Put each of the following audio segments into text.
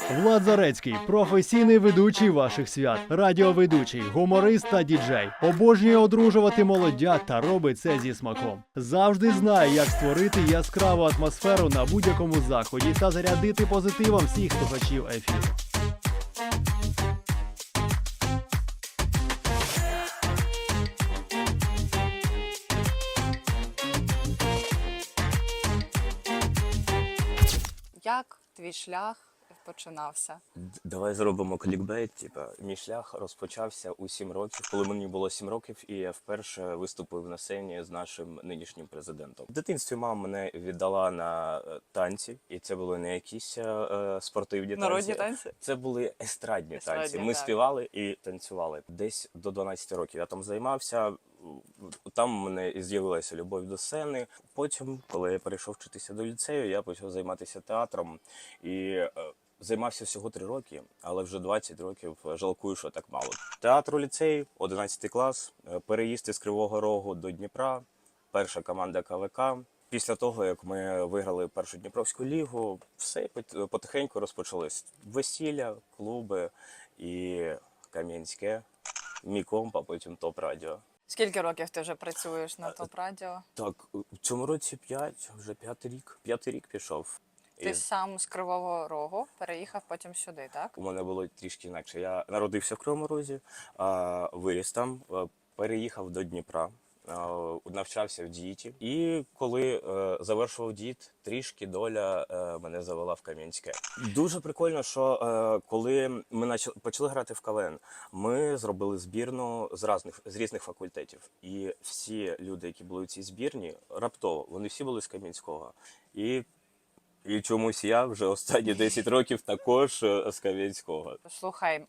Влад Зарецький, професійний ведучий ваших свят, радіоведучий, гуморист та діджей. Обожнює одружувати молодят та робить це зі смаком. Завжди знає, як створити яскраву атмосферу на будь-якому заході та зарядити позитивом всіх слухачів ефіру. Як твій шлях починався? Давай зробимо клікбейт. Типа, мій шлях розпочався у сім років, коли мені було сім років, і я вперше виступив на сцені з нашим нинішнім президентом. В дитинстві мама мене віддала на е, танці, і це були не якісь е, е, спортивні Народні танці. танці? Це були естрадні, Естрадні, танці. Ми так. співали і танцювали. Десь до 12 років я там займався. Там в мене з'явилася любов до сцени. Потім, коли я перейшов вчитися до ліцею, я почав займатися театром і е, займався всього три роки, але вже 20 років жалкую, що так мало. Театр у ліцеї, 11 клас, е, переїзд із Кривого Рогу до Дніпра, перша команда КВК. Після того, як ми виграли першу Дніпровську лігу, все потихеньку розпочалось. Весілля, клуби і Кам'янське, мій комп, а потім топ радіо. Скільки років ти вже працюєш на топ радіо? Так, в цьому році 5, вже п'ятий рік. П'ятий рік пішов. І Ти сам з Кривого Рогу переїхав потім сюди, так? у мене було трішки інакше. Я народився в Кривому Розі, виріс там, переїхав до Дніпра, навчався в дієті. І коли е, завершував дієт, трішки доля е, мене завела в Кам'янське. Дуже прикольно, що е, коли ми почали грати в КВН, ми зробили збірну з різних, з різних факультетів. І всі люди, які були у цій збірні, раптово, вони всі були з Кам'янського. І і чомусь я вже останні 10 років також Скав'янського. Кам'янського. Слухай.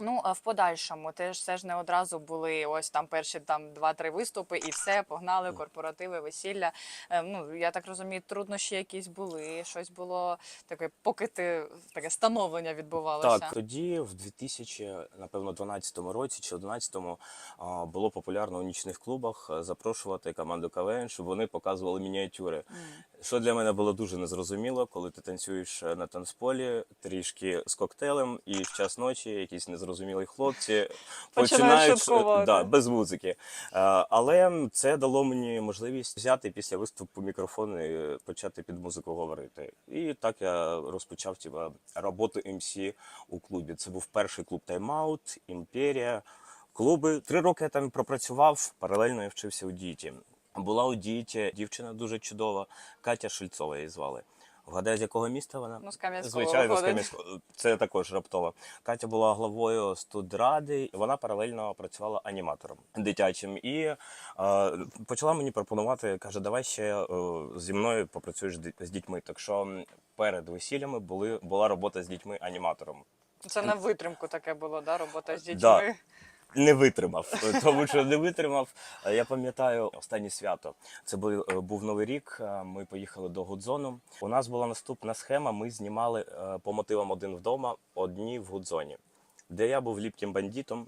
Ну, а в подальшому ти ж все ж не одразу були ось там перші там два-три виступи, і все, погнали, корпоративи, весілля. Е, ну, я так розумію, труднощі якісь були, щось було таке, поки ти таке становлення відбувалося. Так, тоді в 2000, напевно, 12 році чи 11-му а, було популярно у нічних клубах запрошувати команду КВН, щоб вони показували мініатюри. Що для мене було дуже незрозуміло, коли ти танцюєш е, на танцполі трішки з коктейлем, і в час ночі якісь незрозумілі хлопці Починають е, да, без музики. Е, Але це дало мені можливість взяти після виступу мікрофон і почати під музику говорити. І так я розпочав типа, роботу МС у клубі. Це був перший клуб Тайм-аут, Імперія. Клуби три роки я там пропрацював. Паралельно я вчився у діті. Була у діті дівчина дуже чудова, Катя Шильцова її звали. Вгадай, з якого міста вона? Ну, з Кам'янського Звичайно, з. Кам'янського. Це також раптово. Катя була главою студради, і вона паралельно працювала аніматором дитячим. І е, почала мені пропонувати, каже, давай ще е, зі мною попрацюєш з дітьми. Так що перед весіллями були, була робота з дітьми аніматором. Це на витримку таке було, да? робота з дітьми. Да. Не витримав, тому що не витримав. Е, Я пам'ятаю останнє свято. Це був, е, був новий рік. е, Ми поїхали до Гудзону. У нас була наступна схема. Ми знімали по мотивам один вдома, одні в Гудзоні, де я був ліпким бандитом,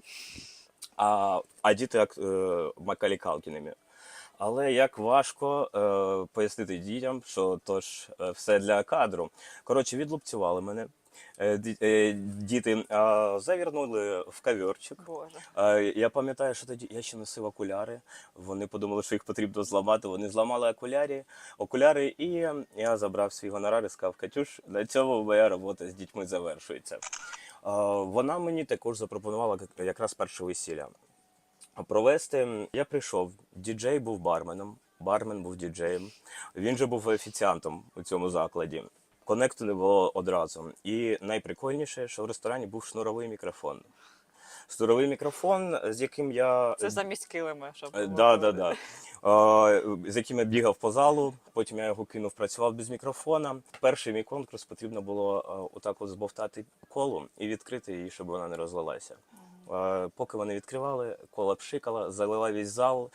а, а діти Макалі Калкіними. Але як важко е, пояснити дітям, що то ж все для кадру. Коротше, відлупцювали мене. Е, е, Діти завірнули в кавьорчик. Боже. Я пам'ятаю, що тоді я ще носив окуляри. Вони подумали, що їх потрібно зламати. Вони зламали окулярі, окуляри, і я забрав свій гонорар і сказав, Катюш, на цьому моя робота з дітьми завершується. Вона мені також запропонувала якраз перше весілля. Провести я прийшов. Діджей був барменом, бармен був діджеєм. Він же був офіціантом у цьому закладі. Конекту не було одразу. І найприкольніше, що в ресторані був шнуровий мікрофон. Шнуровий мікрофон, з яким я Це замість килими, щоб Е, було Да, да, да. Е, З яким я бігав по залу, потім я його кинув, працював без мікрофона. Перший мій конкурс потрібно було е, отак от збовтати колу і відкрити її, щоб вона не розлилася. Е, Поки вони відкривали, кола пшикала, залила весь зал.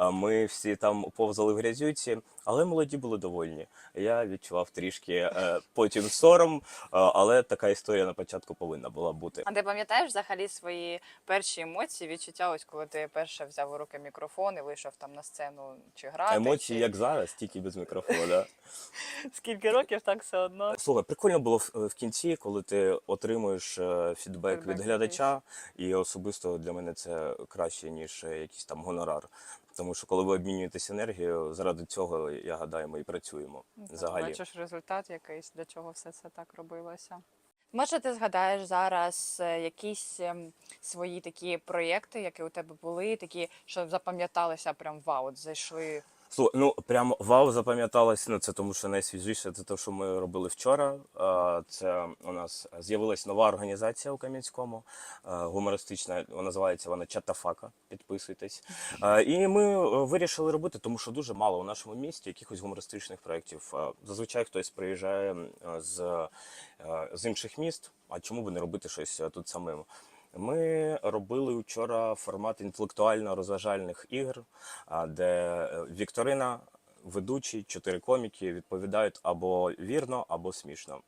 е, Ми всі там повзали в грязюці, Але молоді були довольні. Я відчував трішки е, потім сором, е, але така історія на початку повинна була бути. А ти пам'ятаєш взагалі свої перші емоції, відчуття, ось коли ти перше взяв у руки мікрофон і вийшов там на сцену чи грати? Емоції, чи... як зараз, тільки без мікрофона. скільки років, так все одно. Слухай, прикольно було в, в кінці, коли ти отримуєш е, фідбек Фідбек від глядача, і особисто для мене це краще, ніж е, якийсь там гонорар. Тому що коли ви обмінюєтесь енергією, заради цього, я гадаю, ми і працюємо. Взагалі. Бачиш результат якийсь, для чого все це так робилося. Може, ти згадаєш зараз е, якісь ем, свої такі проєкти, які у тебе були, такі, що запам'яталися прям вау, от зайшли. Слухай, ну прямо вау запам'яталось. Ну це тому, що найсвіжіше це те, що ми робили вчора. Це у нас з'явилась нова організація у Кам'янському, гумористична. Вона називається вона Чатафака. Підписуйтесь. І ми е, вирішили робити, тому що дуже мало у нашому місті якихось гумористичних проєктів. Зазвичай хтось приїжджає з, е, з інших міст. А чому би не робити щось е, тут самим? Ми робили вчора формат інтелектуально-розважальних ігр, де е, вікторина, ведучі, чотири коміки відповідають або вірно, або смішно.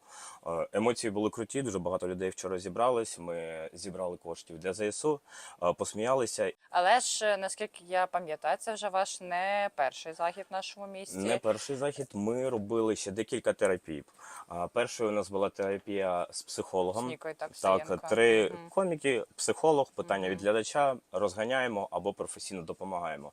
Е, Емоції були круті, дуже багато людей вчора зібрались. Ми зібрали коштів для ЗСУ, е, посміялися. Але ж е, наскільки я пам'ятаю, це вже ваш не перший захід в нашому місті. Не перший захід. Ми робили ще декілька терапій. Першою у нас була терапія з З психологом. Нікою, так, Так, три Мгм. коміки, психолог, питання Мгм. від глядача, розганяємо або професійно допомагаємо.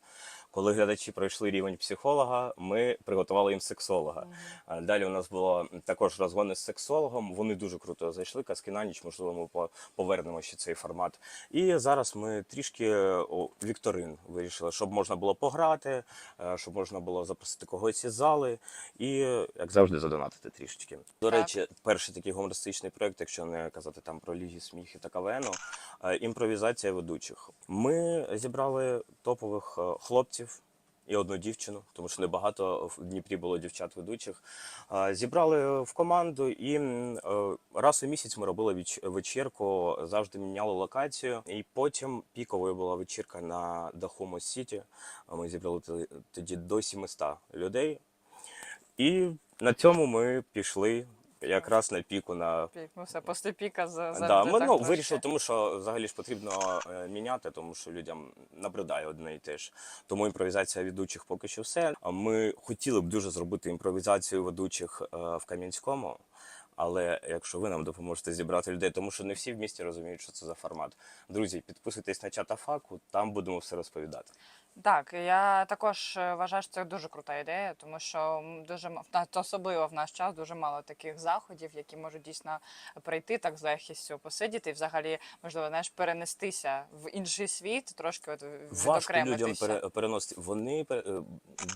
Коли глядачі пройшли рівень психолога, ми приготували їм сексолога. А Далі у нас було також розгони з сексологом. Вони дуже круто зайшли. Казки на ніч, можливо, ми повернемо ще цей формат. І зараз ми трішки о, вікторин вирішили, щоб можна було пограти, е, щоб можна було запросити когось із зали і, як завжди, задонатити трішечки. До речі, перший такий гумористичний проект, якщо не казати там про ліги сміхи та КВНу, е, імпровізація ведучих. Ми зібрали топових е, хлопців. І одну дівчину, тому що небагато в Дніпрі було дівчат ведучих. Зібрали в команду, і е, раз у місяць ми робили вечірку, завжди міняли локацію. І потім піковою була вечірка на даху Мос-Сіті. Ми зібрали тоді до 700 людей. І на цьому ми пішли якраз на піку на Пік, Ну все, після піка за Да, ми ну, вирішили, тому що взагалі ж потрібно е, міняти, тому що людям набридає одне і те ж. Тому імпровізація ведучих поки що все. А Ми хотіли б дуже зробити імпровізацію ведучих е, в Кам'янському. Але якщо ви нам допоможете зібрати людей, тому що не всі в місті розуміють, що це за формат. Друзі, підписуйтесь на чат Афаку, там будемо все розповідати. Так, я також е, вважаю, що це дуже крута ідея, тому що дуже м- в особливо в наш час дуже мало таких заходів, які можуть дійсно прийти так з легкістю, посидіти і взагалі можливо знаєш, перенестися в інший світ, трошки от Важко людям відокремитися. пере, переносити. Вони пер- е,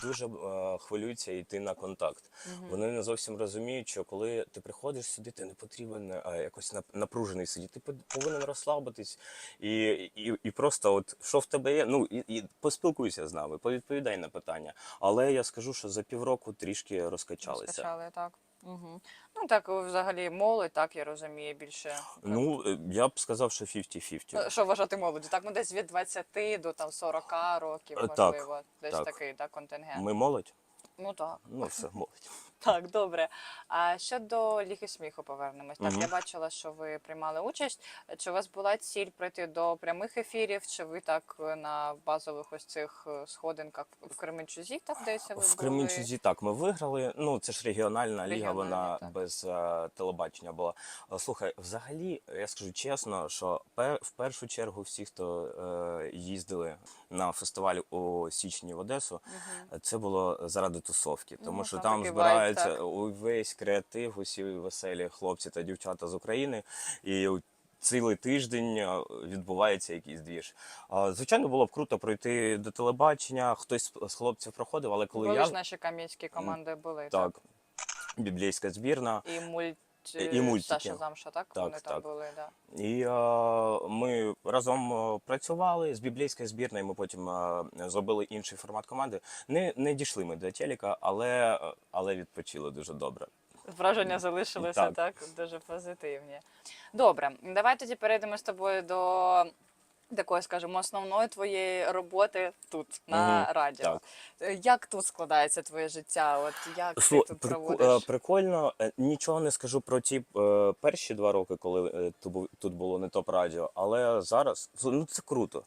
дуже е, хвилюються йти на контакт. Мгм. Вони не зовсім розуміють, що коли ти приходиш сюди, ти не потрібен е, якось нап- напружений сидіти. Ти пов- повинен розслабитись і, і, і просто, от що в тебе є, ну і, і поспілкуйся з нами, повідповідай на питання. Але я скажу, що за півроку трішки розкачалися. Розкачали, так. Угу. Ну так взагалі молодь, так я розумію більше. Ну е, я б сказав, що 50-50. Ну, Що вважати молоддю? Так, ну десь від 20 до там 40 років, можливо. так, десь так. такий так, контингент. Ми молодь? Ну так. Ну все, молодь. Так, добре. А щодо Ліги сміху повернемось. Так, Мгм. я бачила, що ви приймали участь. Чи у вас була ціль прийти до прямих ефірів, чи ви так е, на базових ось цих е, сходинках в Кременчузі так десь ви В були? Кременчузі так ми виграли. Ну це ж регіональна ліга, Регіональна, вона так. без е, телебачення була. Е, Слухай, взагалі, я скажу чесно, що пер, в першу чергу всі, хто е, їздили на фестиваль у січні в Одесу, Мгм. це було заради тусовки, тому Ну, що там там такий збирається так. увесь креатив, усі веселі хлопці та дівчата з України. І Цілий тиждень е, відбувається якийсь двіж. Звичайно, було б круто пройти до телебачення. Хтось з хлопців проходив, але коли Були я ж наші кам'янські команди були. так, біблійська збірна. І мульт... І мультики. Саша Замша, так? Так, Вони там були, да. І а, ми разом е, працювали з біблійською збірною. Ми потім а, зробили інший формат команди. Не, не дійшли ми до телека, але, але відпочили дуже добре. Враження залишилися Так. так. дуже позитивні. Добре, давай тоді перейдемо з тобою до такої, скажімо, основної твоєї роботи тут на Мгм, радіо. так. Е, Як тут складається твоє життя? От як Слу- ти тут прику- проводиш? е, Прикольно. Е, Нічого не скажу про ті е, перші два роки, коли е, ту бу- тут було не топ радіо. Але зараз ну це круто.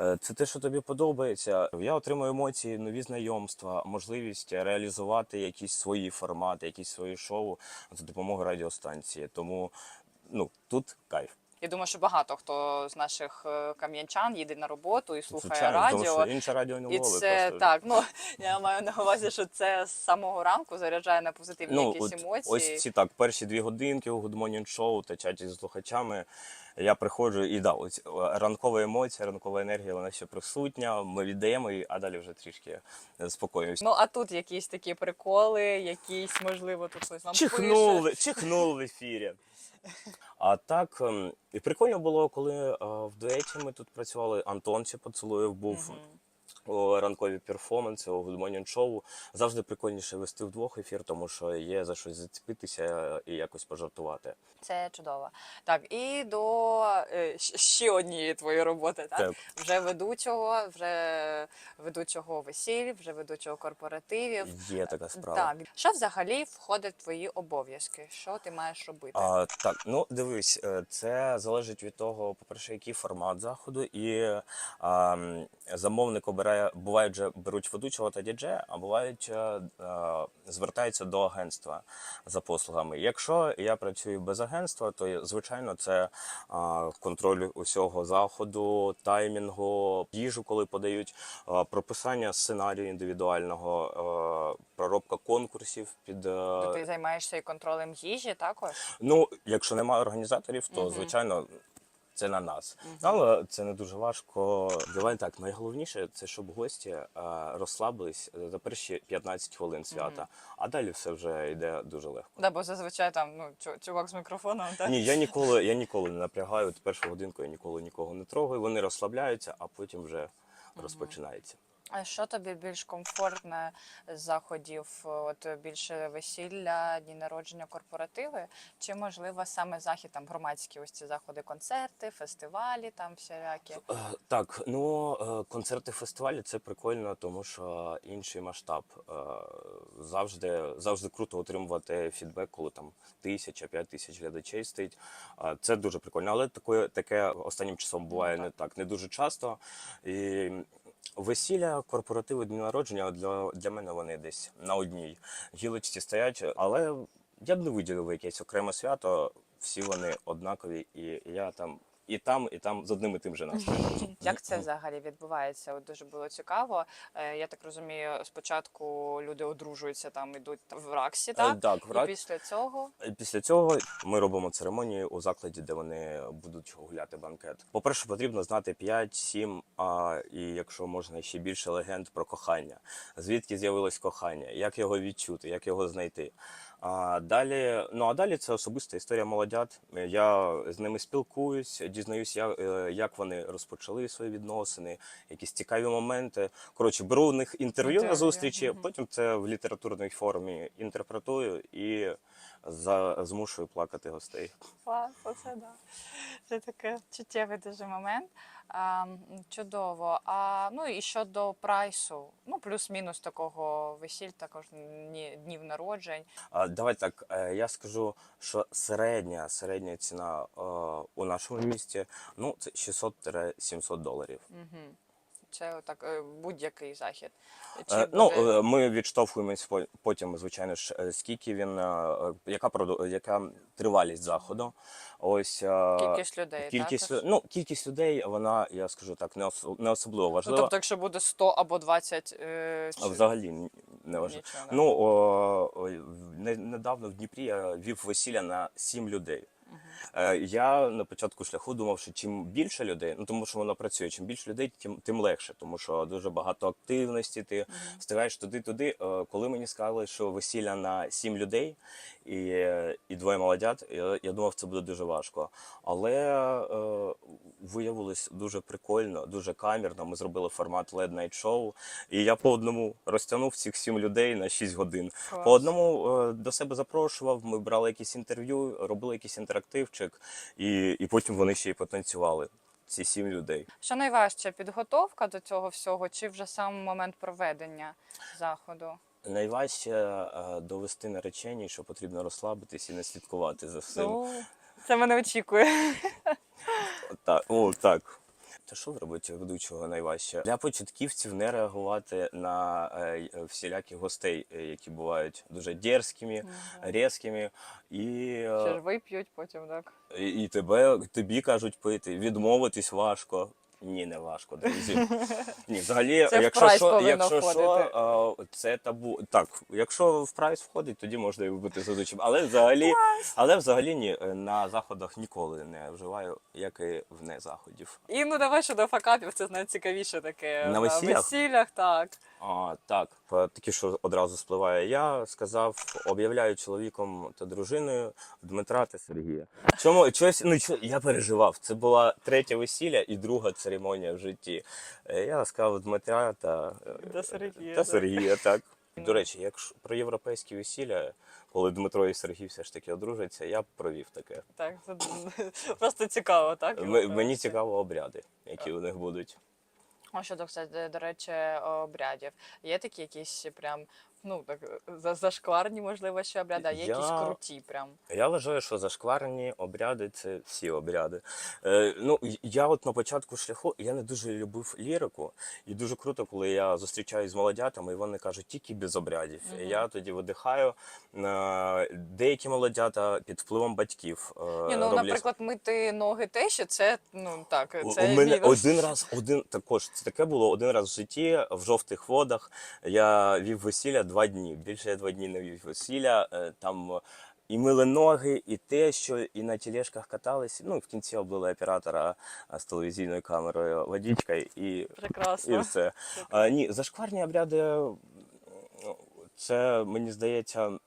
Е, Це те, що тобі подобається. Я отримую емоції, нові знайомства, можливість реалізувати якісь свої формати, якісь свої шоу за допомогою радіостанції. Тому ну тут кайф. Я думаю, що багато хто з наших е, кам'янчан їде на роботу і слухає Звичайно, тому радіо. що інше радіо не І ловить. це просто. так. Ну я маю на увазі, що це з самого ранку заряджає на позитивні Ну, якісь от, емоції. ось ці так, перші дві годинки у Good Morning Show та чаті з слухачами. Я приходжу і да, ось е, ранкова емоція, ранкова енергія, вона ще присутня. Ми віддаємо її, а далі вже трішки спокоюсь. Ну а тут якісь такі приколи, якісь можливо тут щось нам Чихнув, пише. чихнув в ефірі. А так, ем, і прикольно було, коли е, в дуеті ми тут працювали. Антон ще поцілуєв був. Мгм. Ранкові перформанси, у Good Morning Show. Завжди прикольніше вести вдвох ефір, тому що є за щось зацепитися і якось пожартувати. Це чудово. Так, і до е, ще однієї твоєї роботи, так? Так. Вже ведучого, вже ведучого весіль, вже ведучого корпоративів. Є така справа. Так, що взагалі входить в твої обов'язки? Що ти маєш робити? А, так, ну дивись, е, це залежить від того, по-перше, який формат заходу, і а, замовник обирає, бувають же беруть ведучого та діджея, а бувають е, е, звертаються до агентства за послугами. Якщо я працюю без агентства, то звичайно це а, контроль усього заходу, таймінгу, їжу, коли подають, а, прописання сценарію індивідуального, е, проробка конкурсів під е, ти займаєшся і контролем їжі також? Ну, якщо немає організаторів, то Мгм. звичайно. Це на нас, але це не дуже важко. Давай так, найголовніше це щоб гості а, розслабились за перші 15 хвилин свята, а далі все вже йде дуже легко. Да, бо зазвичай там ну чувак з мікрофоном, так? Ні, я ніколи, я ніколи не напрягаю. От першу годинку я ніколи нікого не трогаю. Вони розслабляються, а потім вже розпочинається. А що тобі більш комфортне з заходів? От більше весілля, дні народження, корпоративи? Чи можливо саме захід там громадські ось ці заходи, концерти, фестивалі, там всілякі? Е, Так, ну е, концерти фестивалі це прикольно, тому що інший масштаб. Е, Завжди, завжди круто отримувати фідбек, коли там тисяча, п'ять тисяч глядачей стоїть. Е, Це дуже прикольно. Але таке, таке останнім часом буває Ну, не так, не дуже часто. І весілля, корпоративи, дні народження для, для мене вони десь на одній гілочці стоять. Але я б не виділив якесь окреме свято. Всі вони однакові, і я там і там, і там з одним і тим же настроєм. Як це взагалі відбувається? От дуже було цікаво. Е, Я так розумію, спочатку люди одружуються там, ідуть в раксі, так? Е, Так, в І Рак- після цього Після цього ми робимо церемонію у закладі, де вони будуть гуляти банкет. По-перше, потрібно знати 5-7, а і якщо можна ще більше легенд про кохання. Звідки з'явилось кохання, як його відчути, як його знайти. А далі, ну а далі це особиста історія молодят. Я з ними спілкуюсь, дізнаюсь, як, е, як вони розпочали свої відносини, якісь цікаві моменти. Коротше, беру у них інтерв'ю на зустрічі, потім це в літературній формі інтерпретую і за, змушую плакати гостей. Клас, оце да. Це таке чуттєвий дуже момент. А, чудово. А ну і щодо прайсу, ну плюс-мінус такого весіль, також ні, днів народжень. А, давай так, е, я скажу, що середня, середня ціна е, у нашому місті ну, це 600-700 доларів. Угу. Це так е, будь-який захід. Чи Е, Ну, буде- е, ми відштовхуємось потім, звичайно ж, скільки він, яка, яка тривалість заходу. Ось кількість людей. кількість, також? ну, кількість людей, вона, я скажу так, не, ос- не особливо Ну, важлива. тобто, якщо буде 100 або 20, е, Взагалі не важливо. нічого? Ну, о, о, недавно в Дніпрі я вів весілля на сім людей. Е, Я на початку шляху думав, що чим більше людей, ну тому що воно працює, чим більше людей, тим, тим легше, тому що дуже багато активності, ти встигаєш туди-туди. Е, Коли мені сказали, що весілля на сім людей і, е, і двоє молодят, я, я думав, це буде дуже важко. Але е, виявилось дуже прикольно, дуже камерно. Ми зробили формат LED Night Show, і я по одному розтягнув цих сім людей на 6 годин. Клас. По одному е, до себе запрошував, ми брали якісь інтерв'ю, робили якийсь інтерактивчик, і, і потім вони ще й потанцювали. ці сім людей. Що найважче, підготовка до цього всього, чи вже сам момент проведення заходу? Найважче е, довести нареченій, що потрібно розслабитись і не слідкувати за всім. О, це мене очікує. Так, о, так. Та що зробити ведучого найважче? Для початківців не реагувати на всілякі гостей, е, які бувають дуже дерзкими, різкими, і, черви п'ють ж вип'ють потім, так? і, і тебе, тобі кажуть пити. Відмовитись важко. Ні, не важко, друзі. Ні, взагалі, Це в якщо прайс що, якщо що, входити. е, це табу. Так, якщо в прайс входить, тоді можна і бути з. Але взагалі, але взагалі ні, е, на заходах ніколи не вживаю, як і вне заходів. І ну давай щодо факапів, це найцікавіше таке. На весіллях? весіллях, так. А, так, таке, що одразу спливає. Я сказав, об'являю чоловіком та дружиною Дмитра та Сергія. Чому чогось, ну чо, я переживав. Це була третє весілля і друга церемонія в житті. Е, Я сказав Дмитра та, е, Та Сергія, та так. Сергія, так. До речі, якщо про європейські весілля, коли Дмитро і Сергій все ж таки одружаться, я б провів таке. Так, це просто цікаво, так? М- Мені цікаво обряди, які у них будуть. Щодо, кстати, до речі, обрядів. Є такі якісь прям, ну так, за- зашкварні, можливо, ще обряди, а є якісь круті прям. Я вважаю, що зашкварені обряди це всі обряди. Е, ну, й- я от на початку шляху я не дуже любив лірику, і дуже круто, коли я зустрічаюсь з молодятами, і вони кажуть тільки без обрядів. І я тоді видихаю. Е, деякі молодята під впливом батьків. Е, Ні, ну, роблять наприклад, мити ноги тещі, це, ну так, у- це у мене мінус. один раз, один також це таке було один раз в житті в жовтих водах. Я вів весілля два дні. Більше я два дні не вів весілля. Е, Там і мили ноги, і те, що і на тележках катались. Ну в кінці облили оператора з телевізійною камерою водичкою і, Прекрасно. і все. А, ні, зашкварні обряди. Це мені здається.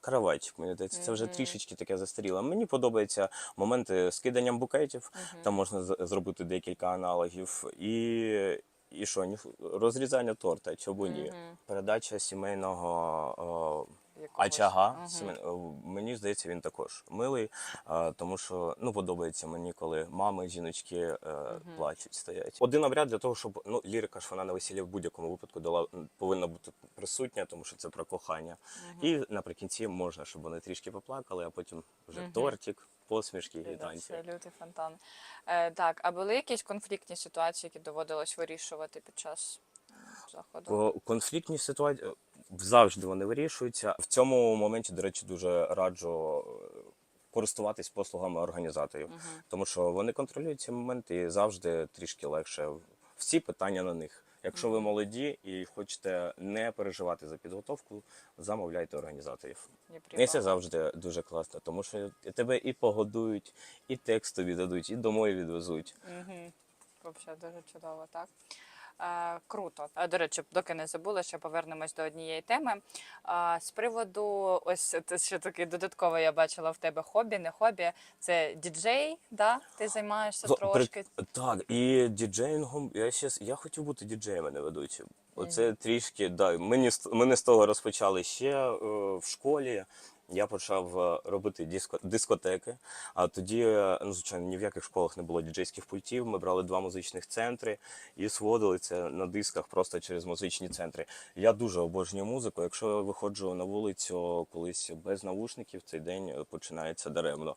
Каравайчик, мені здається, це вже трішечки таке застаріло. Мені подобаються моменти з киданням букетів. Там можна зробити декілька аналогів. І, і що, розрізання торта, чому ні? Мгм. Передача сімейного о, Якогось. очага. Мгм. о, Мені здається, він також милий, а, тому що ну, подобається мені, коли мами, жіночки е, плачуть, стоять. Один обряд для того, щоб ну, лірика ж вона на весіллі в будь-якому випадку дала, повинна бути присутня, тому що це про кохання. І наприкінці можна, щоб вони трішки поплакали, а потім вже тортик, посмішки і танці. Це лютий фонтан. Е, так, а були якісь конфліктні ситуації, які доводилось вирішувати під час заходу? О, Конфліктні ситуації завжди вони вирішуються. В цьому моменті, до речі, дуже раджу е, користуватись послугами організаторів, тому що вони контролюють ці моменти і завжди трішки легше. Всі питання на них. Якщо ви молоді і хочете не переживати за підготовку, замовляйте організаторів. Ні, І це завжди дуже класно, тому що тебе і погодують, і текстові дадуть, і домой відвезуть. Угу. Взагалі дуже чудово, так. Е, круто. Е, До речі, доки не забула, ще повернемось до однієї теми. З приводу, ось це ще таке додаткове я бачила в тебе хобі, не хобі. Це діджей, да? Ти займаєшся при- трошки. Так, і діджеїнгом я ще я хотів бути діджеєм, а не ведучим. Оце трішки да. Мені з- мене з того розпочали ще е, в школі. Я почав е, робити диско, дискотеки. А тоді, е, ну звичайно, ні в яких школах не було діджейських пультів. Ми брали два музичних центри і сводили це на дисках просто через музичні центри. Я дуже обожнюю музику. Якщо я виходжу на вулицю колись без навушників, цей день е, починається даремно.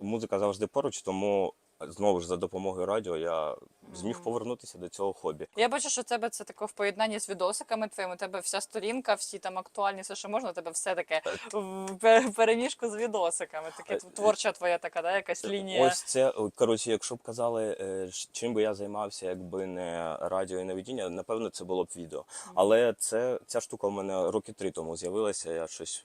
Музика завжди поруч, тому знову ж за допомогою радіо я зміг повернутися до цього хобі. Я бачу, що в тебе це таке в поєднанні з відосиками твоїми. У тебе вся сторінка, всі там актуальні, все, що можна, у тебе все таке в пе- переміжку з відосиками. Таке творча твоя така, да, якась лінія. Ось це коротше, якщо б казали, е, ш- чим би я займався, якби не радіо і наведіння, напевно, це було б відео. Але це ця штука в мене роки три тому з'явилася. Я щось.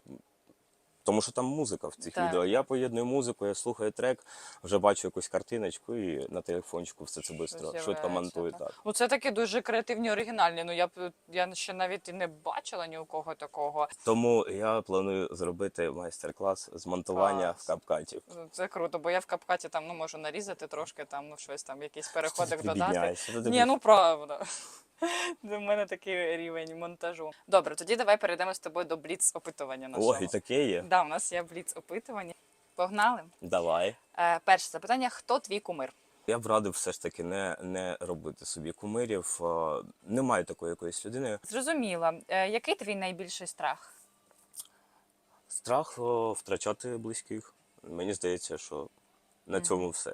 Тому що там музика в цих Так. відео. Я поєдную музику, я слухаю трек, вже бачу якусь картиночку і на телефончику все це швидко, швидко монтую. так. Так. Ну це такі дуже креативні, оригінальні. Ну я б я ще навіть і не бачила ні у кого такого. Тому я планую зробити майстер-клас з монтування Клас. в капкатів. Ну, Це круто, бо я в капкаті там ну можу нарізати трошки, там ну щось там, якийсь переходик додати. Ні, ну правда. У мене такий рівень монтажу. Добре, тоді давай перейдемо з тобою до бліц опитування нашого. О, і таке є. Да, у нас є бліц опитування. Погнали. Давай. Е, перше запитання: хто твій кумир? Я б радив все ж таки не, не робити собі кумирів. Е, Немає такої якоїсь людини. Зрозуміло. Е, Який твій найбільший страх? Страх о, втрачати близьких. Мені здається, що на цьому все.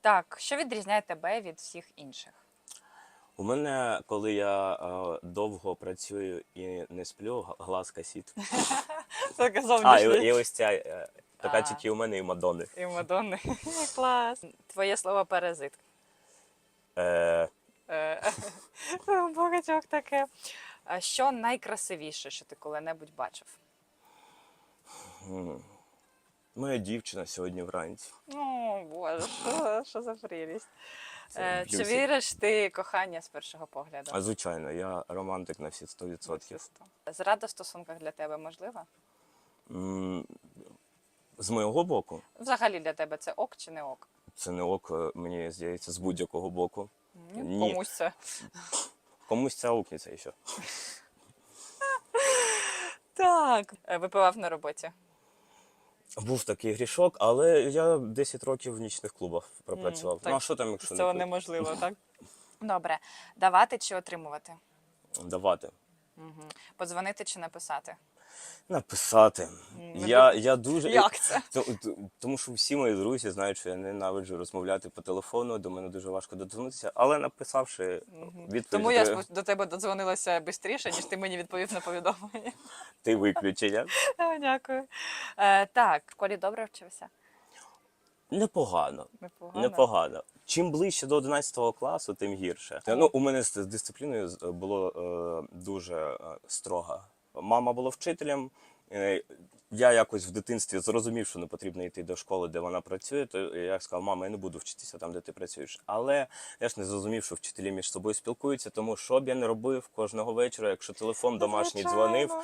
Так, що відрізняє тебе від всіх інших? У мене, коли я е, довго працюю і не сплю, г- глаз косить. Так, А, і, і ось ця е, така А. тільки у мене і Мадонни. І Мадонни. Клас. Твоє слово паразит. Е, Е, У багатьох таке. А Що найкрасивіше, що ти коли-небудь бачив? м, моя дівчина сьогодні вранці. О, Боже, що, що за прелість. Це Е, Чи плюсик. віриш ти кохання з першого погляду? А звичайно, я романтик на всі 100%. Зрада в стосунках для тебе можлива? М, З моєго боку, Взагалі для тебе це ок чи не ок? це не ок, е, мені здається, з будь-якого боку. Ні, Ні. Комусь це. Комусь це аукнеться і що. Так. Е, Випивав на роботі. Був такий грішок, але я 10 років в нічних клубах пропрацював. так, ну а що там, якщо цього не неможливо, так? Добре. Давати чи отримувати? давати? Угу. Подзвонити чи написати? Написати. Я, я дуже Як це? То- то- Тому що всі мої друзі знають, що я ненавиджу розмовляти по телефону, до мене дуже важко додзвонитися, але написавши відповідь, Тому я до тебе додзвонилася швидше, ніж ти мені відповів на повідомлення. ти виключення. Дякую. Е, так, в школі добре вчився? Непогано. Непогано. Непогано. Чим ближче до 11 класу, тим гірше. Ну, у мене з дисципліною було е, дуже е, строго. Мама була вчителем. Е, я якось в дитинстві зрозумів, що не потрібно йти до школи, де вона працює. То я сказав, мама, я не буду вчитися там, де ти працюєш. Але я ж не зрозумів, що вчителі між собою спілкуються, тому що б я не робив кожного вечора, якщо телефон домашній дзвонив,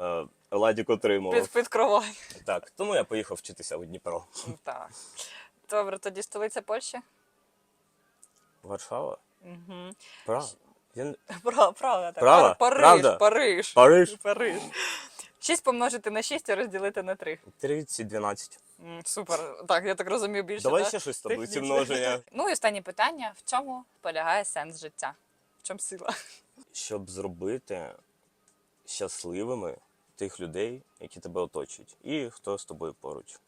е, Ладік отримував. Під, під кровою. Так, тому я поїхав вчитися у Дніпро. Так. Добре, тоді столиця Польщі? Варшава? Угу. Прага. Я Права, правда. Так. Права? Париж, Правда? Париж. Париж. Париж. 6 помножити на 6 і розділити на 3. 30, 12. Супер. Так, я так розумію більше. Давай да? ще щось з таблиці Технічно. множення. Ну і останнє питання: в чому полягає сенс життя? В чому сила? Щоб зробити щасливими тих людей, які тебе оточують, і хто з тобою поруч.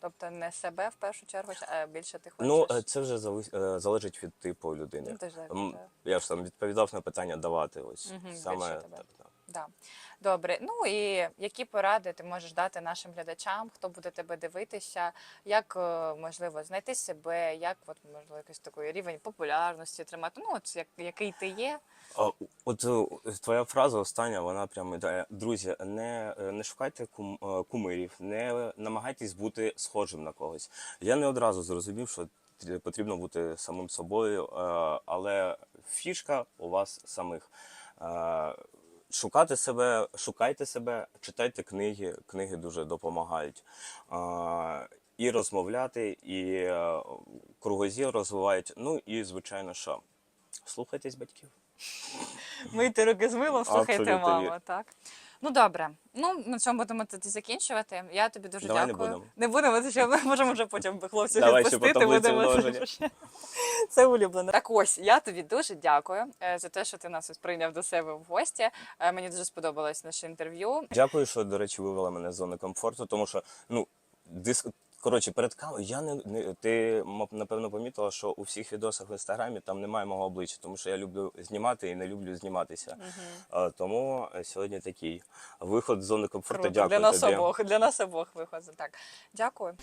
Тобто не себе в першу чергу, а більше ти хочеш. Ну, е, це вже е, залежить від типу людини. Ну, ти ж так, М, так. Я ж там відповідав на питання давати. Ось Мгм, саме більше тебе. так. Да. Добре. Ну і які поради ти можеш дати нашим глядачам, хто буде тебе дивитися, як е, можливо знайти себе, як от можливо якийсь такий рівень популярності тримати? Ну, от як, який ти є. От е, твоя фраза остання, вона прямо йде. Друзі, не, е, не шукайте кум, кумирів, не намагайтесь бути схожим на когось. Я не одразу зрозумів, що потрібно бути самим собою, але фішка у вас самих. Шукати себе, шукайте себе, читайте книги. Книги дуже допомагають. І розмовляти, і е, кругозір розвивають. Ну і звичайно, що слухайтесь батьків. Мийте руки з милом, слухайте маму, так. Ну добре. Ну на цьому будемо тоді закінчувати. Я тобі дуже Давай не дякую. будемо. Не будемо, це що ми можемо вже потім хлопців Давай ще відпустити. Будемо це улюблено. Так ось я тобі дуже дякую е, за те, що ти нас ось прийняв до себе в гості. Е, Мені дуже сподобалось наше інтерв'ю. Дякую, що, до речі, вивела мене з зони комфорту, тому що ну диск. Коротше, перед кавою я не, не ти напевно помітила, що у всіх відосах в інстаграмі там немає мого обличчя, тому що я люблю знімати і не люблю зніматися. А, тому е, сьогодні такий виход з зони комфорту. Круто. Дякую для нас тобі. обох, для нас обох виходить. Так, дякую.